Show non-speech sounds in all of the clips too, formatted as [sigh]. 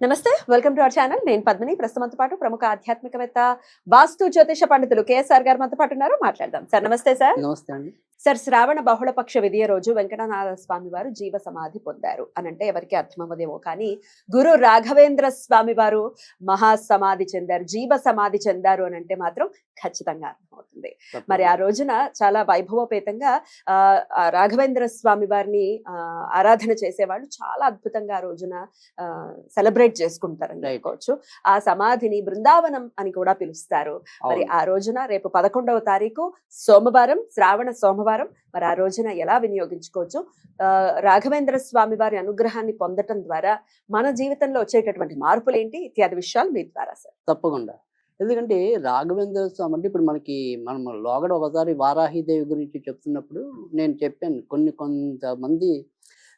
నమస్తే welcome to our channel నేను పద్మిని. ప్రస్తుతంతో పాటు ప్రముఖ ఆధ్యాత్మికవేత్త వాస్తు జ్యోతిష పండితులు కేఎస్ఆర్ గారు మనతో పాటు ఉన్నారు. మాట్లాడదాం. సార్ నమస్తే సార్. నమస్తే అండి. సార్ శ్రావణ బహుళపక్ష విధియ రోజు వెంకటనాథ స్వామి వారు జీవ సమాధి పొందారు. అని అంటే ఎవరికి అర్థమవ్వదేమో కానీ గురు రాఘవేంద్ర స్వామి వారు మహా సమాధి చెందారు జీవ సమాధి చెందారు అని అంటే మాత్రం ఖచ్చితంగా అర్థమవుతుంది. మరి ఆ రోజున చాలా వైభవోపేతంగా రాఘవేంద్ర స్వామి వారిని ఆ, ఆరాధన చేసేవాళ్ళు చాలా అద్భుతంగా ఆ రోజున సెలబ్రేట్ చేసుకుంటారని. చెప్పుకోవచ్చు. ఆ సమాధిని బృందావనం అని కూడా పిలుస్తారు. మరి. ఆ రోజున రేపు పదకొండవ తారీఖు సోమవారం శ్రావణ సోమవారం మరి ఆ రోజున ఎలా వినియోగించుకోవచ్చు? ఆ, రాఘవేంద్ర స్వామి వారి అనుగ్రహాన్ని పొందటం ద్వారా మన జీవితంలో వచ్చేటటువంటి మార్పులు ఏంటి ఇత్యాది విషయాలు మీ ద్వారా సార్. తప్పకుండా. ఎందుకంటే రాఘవేంద్ర స్వామి అంటే ఇప్పుడు మనకి మనం లోగడ ఒకసారి వారాహిదేవి గురించి చెప్తున్నప్పుడు నేను చెప్పాను కొన్ని కొంతమంది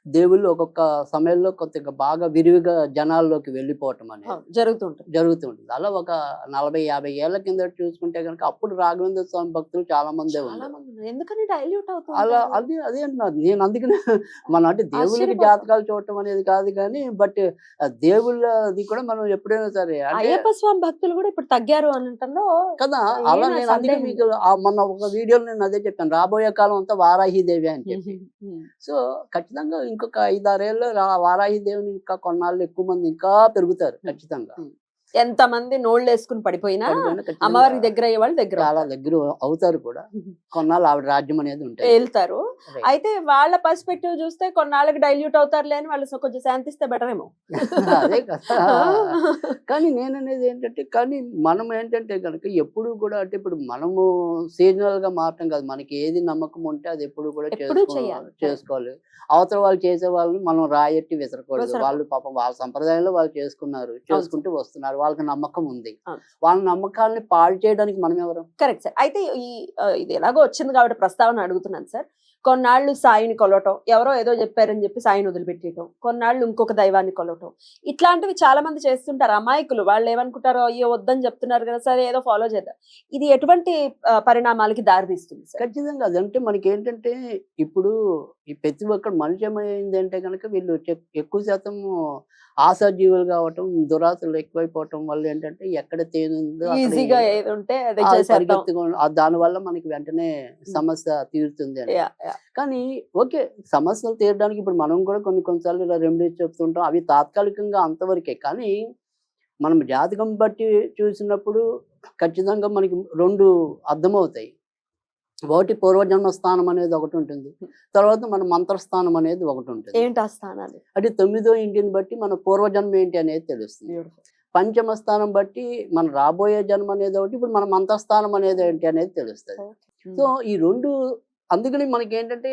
దేవుళ్ళు ఒక్కొక్క సమయంలో కొద్దిగా బాగా విరివిగా జనాల్లోకి వెళ్ళిపోవటం అనేది జరుగుతుంటుంది. జరుగుతుంటుంది. అలా ఒక నలభై యాభై ఏళ్ళ కింద చూసుకుంటే కనుక అప్పుడు రాఘవేంద్ర స్వామి భక్తులు చాలా మందే. ఎందుకని డైల్యూట్ అవుతుంది అలా అది అదే అంటున్నారు. నేను అందుకనే [laughs] మనం అంటే దేవుళ్ళకి. జాతకాలు చూడటం అనేది కాదు కానీ బట్ దేవుళ్ళది కూడా మనం ఎప్పుడైనా సరే అయ్యప్ప స్వామి భక్తులు కూడా ఇప్పుడు తగ్గారు అని కదా అలా నేను అందుకే మీకు మొన్న ఒక వీడియోలో నేను అదే చెప్పాను. రాబోయే కాలం అంతా వారాహి దేవి అని చెప్పి. సో ఖచ్చితంగా ఇంకొక ఐదారేళ్ళు వారాహి దేవుని ఇంకా కొన్నాళ్ళు ఎక్కువ మంది ఇంకా పెరుగుతారు ఖచ్చితంగా. ఎంత మంది నోళ్ళు వేసుకుని పడిపోయినా అమ్మవారికి దగ్గర అయ్యే వాళ్ళు దగ్గర చాలా అవుతారు. దగ్గర అవుతారు కూడా. కొన్నాళ్ళు ఆవిడ రాజ్యం అనేది ఉంటుంది వెళ్తారు. అయితే వాళ్ళ పర్స్పెక్టివ్ చూస్తే కొన్నాళ్ళకి డైల్యూట్ అవుతారులే అని వాళ్ళు కొంచెం శాంతిస్తే బెటర్ ఏమో. [laughs] అదే కదా. కానీ నేను అనేది ఏంటంటే కానీ మనం ఏంటంటే కనుక ఎప్పుడు కూడా అంటే ఇప్పుడు మనము సీజనల్గా మారటం కాదు. మనకి ఏది నమ్మకం ఉంటే అది ఎప్పుడు కూడా. చేసుకోవాలి. అవతల వాళ్ళు చేసే వాళ్ళని మనం రాయట్టి విసరకూడదు. వాళ్ళు పాపం వాళ్ళ సంప్రదాయంలో వాళ్ళు చేసుకున్నారు. చేసుకుంటూ వస్తున్నారు. వాళ్ళకి నమ్మకం ఉంది. వాళ్ళ నమ్మకాలని పాడు చేయడానికి మనం ఎవరు కరెక్ట్ సార్. అయితే ఈ ఇది ఎలాగో వచ్చింది కాబట్టి ప్రస్తావన అడుగుతున్నాను సార్. కొన్నాళ్ళు సాయిని కొలవటం ఎవరో ఏదో చెప్పారని చెప్పి సాయిని వదిలిపెట్టేయటం కొన్నాళ్ళు ఇంకొక దైవాన్ని కొలవటం. ఇట్లాంటివి చాలా మంది చేస్తుంటారు అమాయకులు. వాళ్ళు ఏమనుకుంటారో అయ్యో వద్దని చెప్తున్నారు కదా సరే ఏదో ఫాలో చేద్దాం. ఇది ఎటువంటి పరిణామాలకి దారితీస్తుంది సార్? ఖచ్చితంగా అదంటే మనకి ఏంటంటే ఇప్పుడు ఈ ప్రతి ఒక్కరు మనిషి ఏమైంది అంటే కనుక వీళ్ళు ఎక్కువ శాతం ఆశాజీవులు కావటం దురాశలు ఎక్కువైపోవటం వల్ల ఏంటంటే ఎక్కడ తేనుందో అక్కడ ఈజీగా ఏది ఉంటే అదే అది చేసేద్దాం. పరిగెత్తుకొని ఆ దాని వల్ల మనకి వెంటనే సమస్య తీరుతుంది. కానీ ఓకే సమస్యలు తీరడానికి ఇప్పుడు మనం కూడా కొన్ని కొన్నిసార్లు ఇలా రెమెడీస్ చెప్తుంటాం. అవి తాత్కాలికంగా అంతవరకే. కానీ మనం జాతకం బట్టి చూసినప్పుడు ఖచ్చితంగా మనకి రెండు అర్థమవుతాయి. ఒకటి పూర్వజన్మ స్థానం అనేది ఒకటి ఉంటుంది. తర్వాత మన మంత్రస్థానం అనేది ఒకటి ఉంటుంది. ఏంటి ఆ స్థానాలు? అంటే తొమ్మిదో ఇంటిని బట్టి మన పూర్వజన్మ ఏంటి అనేది తెలుస్తుంది. పంచమ స్థానం బట్టి మన రాబోయే జన్మ అనేది ఒకటి ఇప్పుడు మన మంత్రస్థానం అనేది ఏంటి అనేది తెలుస్తుంది. సో ఈ రెండు అందుకని మనకి ఏంటంటే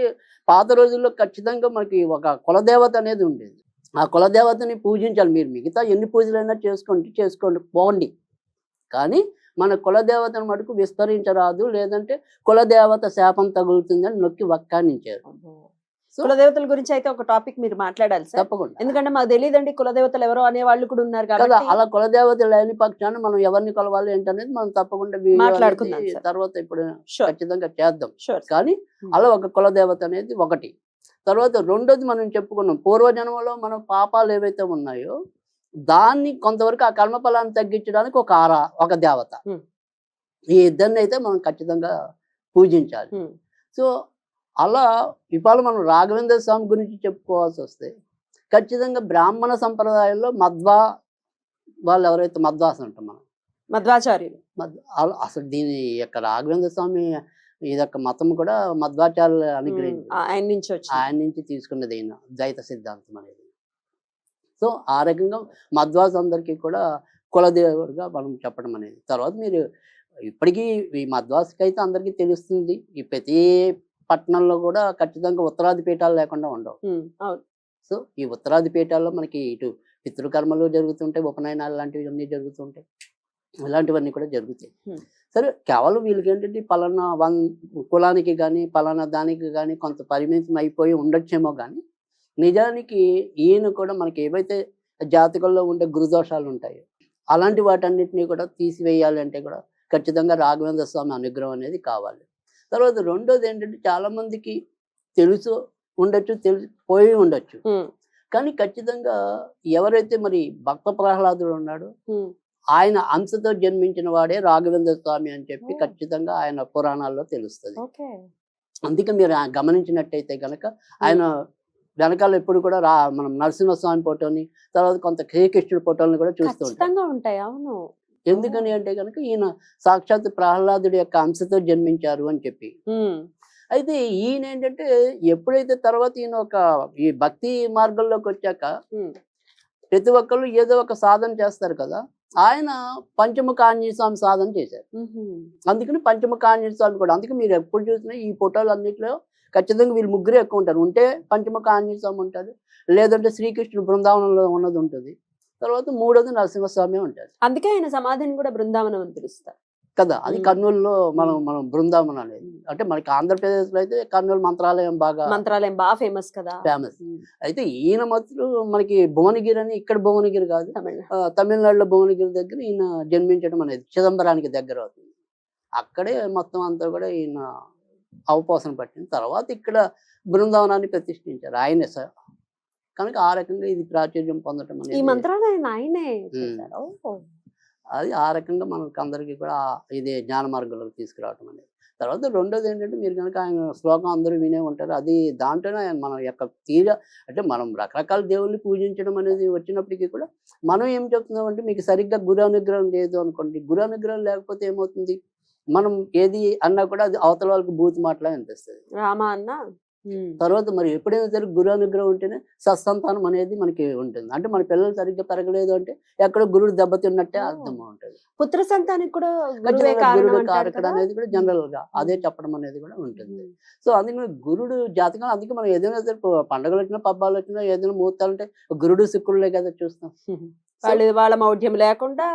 పాత రోజుల్లో ఖచ్చితంగా మనకి ఒక కులదేవత అనేది ఉండేది. ఆ కులదేవతని పూజించాలి. మీరు మిగతా ఎన్ని పూజలైనా చేసుకోండి చేసుకోండి పోండి. కానీ మన కులదేవతను మటుకు విస్తరించరాదు. లేదంటే కులదేవత శాపం తగులుతుందని నొక్కి వక్కానించారు. కులదేవతల గురించి అయితే ఒక టాపిక్ మీరు మాట్లాడాలి సార్. తప్పకుండా. ఎందుకంటే మాకు తెలియదండి కులదేవతలు ఎవరో అనే వాళ్ళు కూడా ఉన్నారు కదా అలా కులదేవత లేని పక్షాన మనం ఎవరిని కొలవాలి ఏంటనేది మనం తప్పకుండా మాట్లాడుకుందాం. తర్వాత ఇప్పుడు ఖచ్చితంగా చేద్దాం. కానీ అలా ఒక కులదేవత అనేది ఒకటి. తర్వాత రెండోది మనం చెప్పుకున్నాం. పూర్వజన్మలో మన పాపాలు ఏవైతే ఉన్నాయో దాన్ని కొంతవరకు ఆ కర్మఫలాన్ని తగ్గించడానికి ఒక ఆర ఒక దేవత. Hmm. ఈ ఇద్దరిని అయితే మనం ఖచ్చితంగా పూజించాలి. సో అలా ఇవాళ మనం రాఘవేంద్ర స్వామి గురించి చెప్పుకోవాల్సి వస్తే ఖచ్చితంగా బ్రాహ్మణ సంప్రదాయంలో మధ్వా వాళ్ళు ఎవరైతే మధ్వాసం అంటాం మనం. మధ్వాచార్యులు. అల- అసలు దీని యొక్క రాఘవేంద్ర స్వామి ఇదొక మతం కూడా మధ్వాచార్యులు అనుగ్రహించి ఆయన నుంచి వచ్చి ఆయన నుంచి తీసుకున్నది ఈయన ద్వైత సిద్ధాంతం అనేది. సో ఆ రకంగా మధ్వాస్ అందరికీ కూడా కులదేవుడుగా మనం చెప్పడం అనేది. తర్వాత మీరు ఇప్పటికీ ఈ మధ్వాస్కి అయితే అందరికీ తెలుస్తుంది. ఈ ప్రతి పట్టణంలో కూడా ఖచ్చితంగా ఉత్తరాది పీఠాలు లేకుండా ఉండవు. సో ఈ ఉత్తరాది పీఠాల్లో మనకి ఇటు పితృకర్మలు జరుగుతుంటాయి ఉపనయనాలు లాంటివి అన్నీ జరుగుతుంటాయి. ఇలాంటివన్నీ కూడా జరుగుతాయి. సరే కేవలం వీళ్ళకి ఏంటంటే పలానా వన్ కులానికి కానీ పలానా దానికి కానీ కొంత పరిమితం అయిపోయి ఉండొచ్చేమో కానీ నిజానికి ఈయన కూడా మనకి ఏవైతే జాతకంలో ఉండే గురుదోషాలు ఉంటాయో అలాంటి వాటన్నిటిని కూడా తీసివేయాలి అంటే కూడా ఖచ్చితంగా రాఘవేంద్ర స్వామి అనుగ్రహం అనేది కావాలి. తర్వాత రెండోది ఏంటంటే చాలా మందికి తెలుసు ఉండొచ్చు తెలిసి పోయి ఉండొచ్చు. కానీ ఖచ్చితంగా ఎవరైతే మరి భక్త ప్రహ్లాదుడు ఉన్నాడో. ఆయన అంశతో జన్మించిన వాడే రాఘవేంద్ర స్వామి అని చెప్పి. ఖచ్చితంగా ఆయన పురాణాల్లో తెలుస్తుంది. అందుకే మీరు గమనించినట్టయితే గనక ఆయన వెనకాల ఎప్పుడు కూడా రా మనం నరసింహస్వామి ఫోటోని తర్వాత కొంత శ్రీకృష్ణుడి ఫోటోని కూడా చూస్తూ ఉంటాయి. అవును. ఎందుకని అంటే కనుక ఈయన సాక్షాత్ ప్రహ్లాదుడి యొక్క అంశతో జన్మించారు అని చెప్పి. అయితే ఈయన ఏంటంటే ఎప్పుడైతే తర్వాత ఈయన ఒక ఈ భక్తి మార్గంలోకి వచ్చాక. ప్రతి ఒక్కళ్ళు ఏదో ఒక సాధన చేస్తారు కదా ఆయన పంచముఖ ఆంజనేయ స్వామి సాధన చేశారు. అందుకని పంచముఖ ఆంజనేయ స్వామి కూడా అందుకే మీరు ఎప్పుడు చూసినా ఈ ఫోటోలు అన్నింటిలో ఖచ్చితంగా వీళ్ళు ముగ్గురే ఎక్కువ ఉంటారు. ఉంటే పంచముఖ ఆంజనేయ స్వామి ఉంటారు లేదంటే శ్రీకృష్ణుడు బృందావనంలో ఉన్నది ఉంటుంది. తర్వాత మూడోది నరసింహస్వామి ఉంటారు. అందుకే ఆయన సమాధిని కూడా బృందావనం అని పిలుస్తారు. కదా అది. కర్నూలులో మనం. మనం బృందావనం అనేది. అంటే మనకి ఆంధ్రప్రదేశ్లో అయితే కర్నూలు మంత్రాలయం బాగా మంత్రాలయం బాగా ఫేమస్ కదా. ఫేమస్. అయితే ఈయన మాత్రం మనకి భువనగిరి అని ఇక్కడ భువనగిరి కాదు. తమిళనాడులో భువనగిరి దగ్గర ఈయన జన్మించడం అనేది చిదంబరానికి దగ్గర అవుతుంది. అక్కడే మొత్తం అంతా కూడా ఈయన అవపోసన పట్టింది. తర్వాత ఇక్కడ బృందావనాన్ని ప్రతిష్ఠించారు. ఆయనే సార్ కనుక ఆ రకంగా ఇది ప్రాచుర్యం పొందడం ఈ అనేది మంత్రాలయం ఆయనే. అది ఆ రకంగా మనకి అందరికీ కూడా ఇది జ్ఞాన మార్గంలోకి తీసుకురావడం అనేది. తర్వాత రెండోది ఏంటంటే మీరు కనుక ఆయన శ్లోకం అందరూ వినే ఉంటారు. అది దాంట్లోనే ఆయన మన యొక్క తీర అంటే మనం రకరకాల దేవుళ్ళని పూజించడం అనేది వచ్చినప్పటికీ కూడా మనం ఏం చెప్తున్నాం అంటే మీకు సరిగ్గా గురు అనుగ్రహం లేదు అనుకోండి. గురు అనుగ్రహం లేకపోతే ఏమవుతుంది? మనం ఏది అన్నా కూడా అది అవతల వాళ్ళకి బూత్ మాటలా అనిపిస్తుంది. రామ అన్న? తర్వాత మరి ఎప్పుడైనా సరే గురు అనుగ్రహం ఉంటేనే సత్సంతానం అనేది మనకి ఉంటుంది. అంటే మన పిల్లలు సరిగ్గా పెరగలేదు అంటే ఎక్కడో గురుడు దెబ్బతిన్నట్టే. అర్థం ఉంటుంది పుత్ర సంతానికి కూడా గురుడు కారకుడు అనేది కూడా జనరల్గా అదే చెప్పడం అనేది కూడా ఉంటుంది. సో అందుకని గురుడు జాతకం అందుకే మనం ఏదైనా సరే పండగలు వచ్చినా పబ్బాలు వచ్చినా ఏదైనా ముహూర్తాలు అంటే గురుడు శుక్రులే కదా చూస్తాం. [laughs] వాళ్ళు వాళ్ళ మౌఢ్యం లేకుండా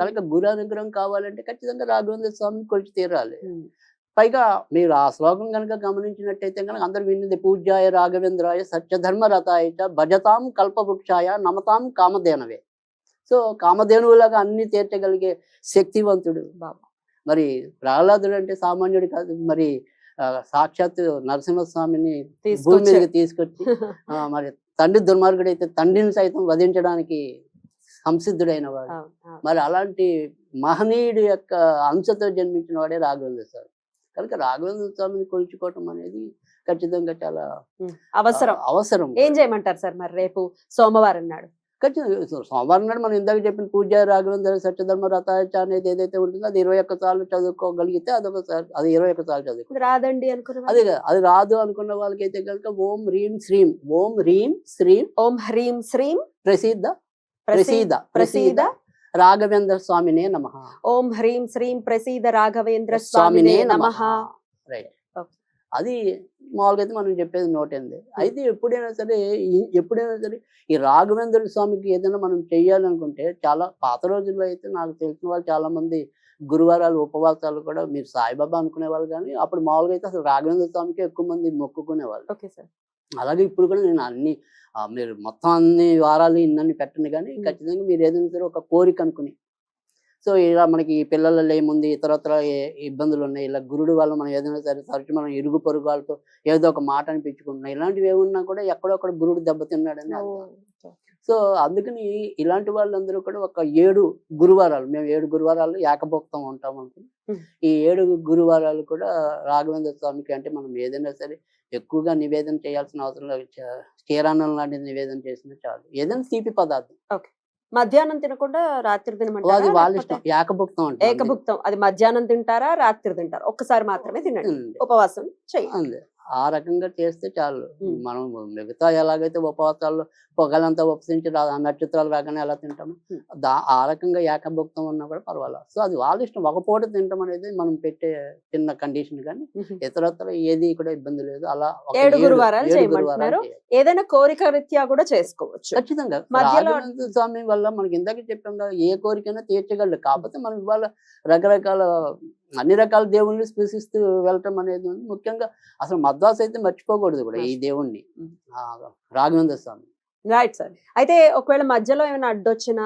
కనుక గురు అనుగ్రహం కావాలంటే ఖచ్చితంగా రాఘవేంద్ర స్వామిని కొలిచి తీరాలి. పైగా మీరు ఆ శ్లోకం కనుక గమనించినట్టయితే కనుక అందరు విన్నది పూజ్యాయ రాఘవేంద్రాయ సత్యధర్మ రథాయ చ భజతాం కల్పవృక్షాయ నమతాం కామధేనవే. సో కామధేనువులాగా అన్ని తీర్చగలిగే శక్తివంతుడు బాబా. మరి ప్రహ్లాదుడు అంటే సామాన్యుడు కాదు మరి సాక్షాత్ నరసింహస్వామిని భూమి మీదకి తీసుకొచ్చి మరి తండ్రి దుర్మార్గుడు అయితే తండ్రిని సైతం వధించడానికి సంసిద్ధుడైన వాడు. మరి అలాంటి మహనీయుడి యొక్క అంశతో జన్మించిన వాడే రాఘవేంద్ర స్వామి కనుక రాఘవేంద్ర స్వామిని కొలుచుకోవటం అనేది ఖచ్చితంగా చాలా అవసరం. అవసరం. ఏం చేయమంటారు సార్ మరి రేపు సోమవారం నాడు? ఖచ్చితంగా సోమవారం నాడు మనం ఇందాక చెప్పిన పూజ రాఘవేంద్ర సత్యధర్మ రథాచ అనేది ఏదైతే ఉంటుందో అది ఇరవై ఒక్క సార్లు చదువుకోగలిగితే అదొక అది ఇరవై ఒక్క సార్లు చదువుకో రాదండి అనుకున్న అదే కదా అది రాదు అనుకున్న వాళ్ళకైతే కనుక ఓం హ్రీం శ్రీం ఓం హ్రీం శ్రీం ఓం హ్రీం శ్రీం ప్రసిద్ధ ప్రసీద ప్రసీద ప్రసీద రాఘవేంద్ర స్వామినే నమ. ఓం హ్రీం శ్రీం ప్రసీద రాఘవేంద్ర స్వామినే నమః. రైట్. అది మామూలుగా అయితే మనం చెప్పేది నోటంది. అయితే ఎప్పుడైనా సరే ఎప్పుడైనా సరే ఈ రాఘవేంద్ర స్వామికి ఏదైనా మనం చెయ్యాలనుకుంటే చాలా పాత రోజుల్లో అయితే నాకు తెలిసిన వాళ్ళు చాలా మంది గురువారాలు ఉపవాసాలు కూడా మీరు సాయిబాబా అనుకునే వాళ్ళు కానీ అప్పుడు మామూలుగా అయితే అసలు రాఘవేంద్ర స్వామికి ఎక్కువ మంది మొక్కుకునేవాళ్ళు. Okay sir. అలాగే ఇప్పుడు కూడా నేను అన్ని మీరు మొత్తం అన్ని వారాలు ఇన్నన్ని పెట్టండి కానీ. ఖచ్చితంగా మీరు ఏదైనా సరే ఒక కోరిక అనుకుని సో ఇలా మనకి పిల్లలలో ఏముంది ఇతరత్ర ఇబ్బందులు ఉన్నాయి ఇలా గురుడు వల్ల మనం ఏదైనా సరే తరచు మనం ఇరుగు పొరుగు వాళ్ళతో ఏదో ఒక మాట అనిపించుకుంటున్నాం ఇలాంటివి ఏమున్నా కూడా ఎక్కడొక్కడ గురుడు దెబ్బతిన్నాడని. సో అందుకని ఇలాంటి వాళ్ళందరూ కూడా ఒక ఏడు గురువారాలు మేము ఏడు గురువారాలు ఏకభోక్తం ఉంటాం అనుకుని. ఈ ఏడు గురువారాలు కూడా రాఘవేంద్ర స్వామికి అంటే మనం ఏదైనా సరే ఎక్కువగా నివేదన చేయాల్సిన అవసరం లేదు. క్షీరాన్నం లాంటి నివేదన చేసినా చాలు. ఏదైనా తీపి పదార్థం. మధ్యాహ్నం తినకుండా రాత్రి అది తినమంటారా వాళ్ళ ఇష్టం. ఏకభుక్తం అంటే ఏకభుక్తం. అది మధ్యాహ్నం తింటారా? రాత్రి తింటారా? ఒక్కసారి మాత్రమే తినండి. ఉపవాసం చేయండి. ఆ రకంగా చేస్తే చాలు. మనం మిగతా ఎలాగైతే ఉపవాసాల్లో పొగలంతా ఉపసించి రా- నక్షత్రాలు రాగానే ఎలా తింటాము. దా ఆ రకంగా ఏకభుక్తం ఉన్నా కూడా పర్వాలేదు సో అది వాళ్ళ ఇష్టం. ఒక పూట తింటాం అనేది మనం పెట్టే చిన్న కండిషన్ కానీ ఇతరత్ర ఏది కూడా ఇబ్బంది లేదు. అలా ఏడు గురువారాలు చేయమంటున్నారు? ఏదైనా కోరిక రీత్యా కూడా చేసుకోవచ్చు. ఖచ్చితంగా. స్వామి వల్ల మనకి ఇందాక చెప్పాం కదా ఏ కోరికైనా తీర్చగలడు. కాకపోతే మనం ఇవాళ రకరకాల అన్ని రకాల దేవుళ్ళని స్పృశిస్తూ వెళ్ళటం అనేది ఉంది. ముఖ్యంగా అసలు మద్రాసు అయితే మర్చిపోకూడదు కూడా ఈ దేవుణ్ణి రాఘవేంద్ర స్వామి రైట్ సార్ అయితే ఒకవేళ మధ్యలో ఏమైనా అడ్డొచ్చినా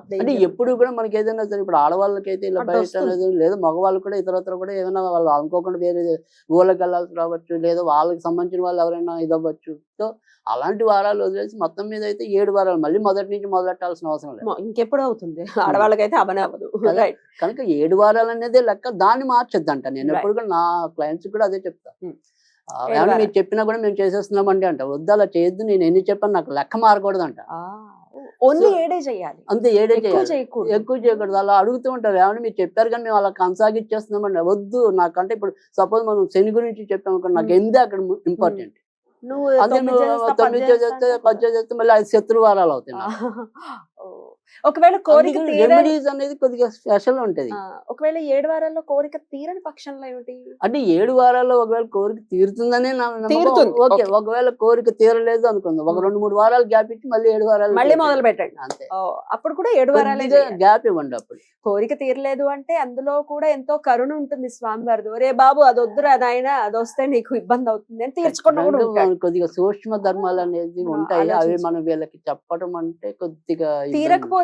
అంటే? ఎప్పుడు కూడా మనకి ఏదైనా సరే ఇప్పుడు ఆడవాళ్ళకి అయితే ఇలా బయట లేదా మగవాళ్ళు కూడా ఇతరత్ర కూడా ఏమైనా వాళ్ళు అనుకోకుండా వేరే ఊళ్ళకి వెళ్ళాల్సి రావచ్చు లేదా వాళ్ళకి సంబంధించిన వాళ్ళు ఎవరైనా ఇదవ్వచ్చు. సో అలాంటి వారాలు వదిలేసి మొత్తం మీద అయితే ఏడు వారాలు మళ్ళీ మొదటి నుంచి మొదలెట్టాల్సిన అవసరం లేదు. ఇంకెప్పుడు అవుతుంది? ఆడవాళ్ళకైతే అవనే అవ్వదు. రైట్ కనుక ఏడు వారాలు అనేది లెక్క దాన్ని మార్చొద్దంట. నేను. ఎప్పుడు కూడా నా క్లయింట్స్ కూడా అదే చెప్తా. ఆ, ఏడు ఏమన్నా. మీరు చెప్పినా కూడా మేము చేసేస్తున్నామండి అంట. వద్దు అలా చేయొద్దు నేను ఎన్ని చెప్పాను నాకు లెక్క మారకూడదు అంట ఓన్లీ ఏడే చేయాలి. అంతే ఏడే ఎక్కువ చేయాలి. చేయకూడదు. ఎక్కువ చేయకూడదు. అలా అడుగుతూ ఉంటారు. ఏమన్నా మీరు చెప్పారు కానీ మేము అలా కొనసాగిచ్చేస్తున్నామండి వద్దు నాకంటే ఇప్పుడు సపోజ్ మనం శని గురించి చెప్పాం అనుకోండి నాకు. ఎనిమిది అక్కడ ఇంపార్టెంట్ నువ్వు తొమ్మిది చేస్తా అంటే పది చేస్తే మళ్ళీ ఐదు శత్రు వారాలు అవుతాయి. ఒకవేళ కోరిక రెమెడీస్ అనేది కొద్దిగా స్పెషల్ ఉంటది ఒకవేళ ఏడు వారాల్లో కోరిక తీరని పక్షంలో ఏమిటి అంటే ఏడు వారాల్లో ఒకవేళ కోరిక తీరుతుందనే. ఓకే. ఒకవేళ కోరిక తీరలేదు అనుకుందాం ఒక. రెండు మూడు వారాలు గ్యాప్ ఇచ్చి మళ్ళీ ఏడు వారాలు మళ్ళీ మొదలు పెట్టండి అంతే అప్పుడు కూడా ఏడు వారాలే. గ్యాప్ ఇవ్వండి అప్పుడు కోరిక తీరలేదు అంటే అందులో కూడా ఎంతో కరుణ ఉంటుంది స్వామి వారిది ఒరే బాబు అది వద్దురా నాయన అది వస్తే నీకు ఇబ్బంది అవుతుంది అని తీర్చుకుంటూ కొద్దిగా సూక్ష్మ ధర్మాలు అనేది ఉంటాయి అవి. మనం వీళ్ళకి చెప్పడం అంటే కొద్దిగా ఇబ్బంది.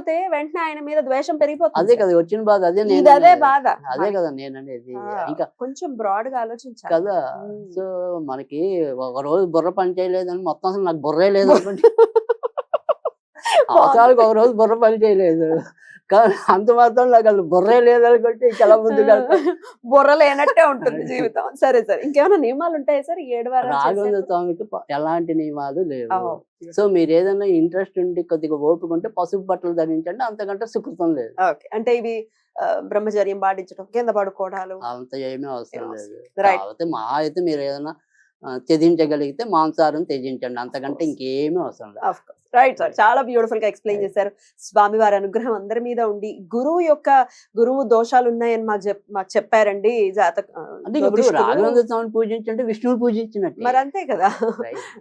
తీరకపోతే వెంటనే ఆయన మీద ద్వేషం పెరిగిపోతుంది అదే కదా వచ్చిన బాధ అదే నేను అదే. బాధ. అదే కదా నేను అనేది ఇంకా కొంచెం బ్రాడ్గా ఆలోచించాలి. కదా. సో మనకి ఒక రోజు బుర్ర పని చేయలేదని మొత్తం అసలు నాకు బుర్రే లేదు అనుకోండి [laughs] అవసరాలకు ఒక రోజు బుర్ర పని చేయలేదు. కానీ అంత మాత్రం నాకు అసలు బుర్రే లేదు అనుకుంటే ఇంకా ఎలా ముందుకు వెళ్తాం? బుర్ర లేనట్టే ఉంటుంది జీవితం. సరే సరే. ఇంకేమైనా నియమాలు ఉంటాయి సార్? ఏడు రాఘవేంద్ర? స్వామికి ఎలాంటి నియమాలు లేవు. సో మీరు ఏదైనా ఇంట్రెస్ట్ ఉండి కొద్దిగా ఓపిక ఉంటే పసుపు బట్టలు ధరించండి అంతకంటే సుకృతం లేదు. అంటే ఇవి బ్రహ్మచర్యం పాటించడం కింద పడుకోవడాలు. అంత ఏమీ అవసరం లేదు. మా అయితే మీరు ఏదైనా త్యజించగలిగితే మాంసాహారం త్యజించండి. అంతకంటే ఇంకేమీ అవసరం లేదు. రైట్ సార్ చాలా బ్యూటిఫుల్గా ఎక్స్ప్లెయిన్ చేశారు స్వామి వారి అనుగ్రహం అందరి మీద ఉండి గురువు యొక్క గురువు దోషాలు ఉన్నాయని మాకు మాకు చెప్పారండి జాతక అంటే. రాఘవేంద్ర స్వామిని పూజించంటే విష్ణువుని పూజించినట్టు మరి అంతే కదా.